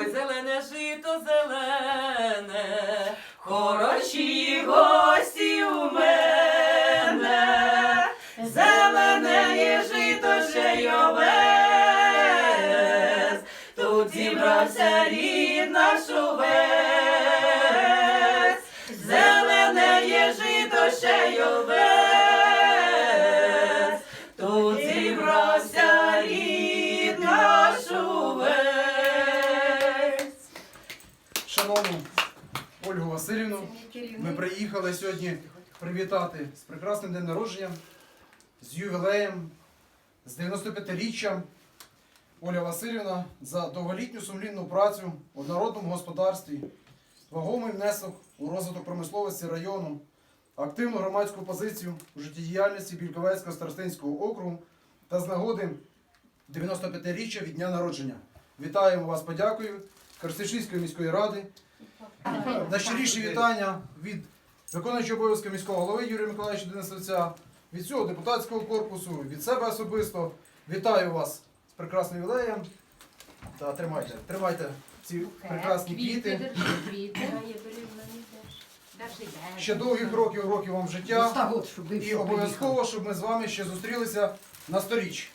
Ой, зелене жито зелене, хороші гості у мене, зелене є жито ще й овес, тут зібрався рід наш увесь, Шановну Ольгу Васильівну, ми приїхали сьогодні привітати з прекрасним днем народження, з ювілеєм, з 95-річчям. Оля Васильівна за довголітню сумлінну працю у народному господарстві, вагомий внесок у розвиток промисловості району, активну громадську позицію у життєдіяльності Більковецького старостинського округу та з нагоди 95-річчя від дня народження. Вітаємо вас, подякую Корстишівської міської ради. Найщиріші вітання від виконуючого обов'язки міського голови Юрія Миколаївича Денисовця, від всього депутатського корпусу, від себе особисто. Вітаю вас з прекрасним ювілеєм. Та тримайте, тримайте ці прекрасні квіти. Ще довгих років років вам життя. І обов'язково, щоб ми з вами ще зустрілися на сторіч.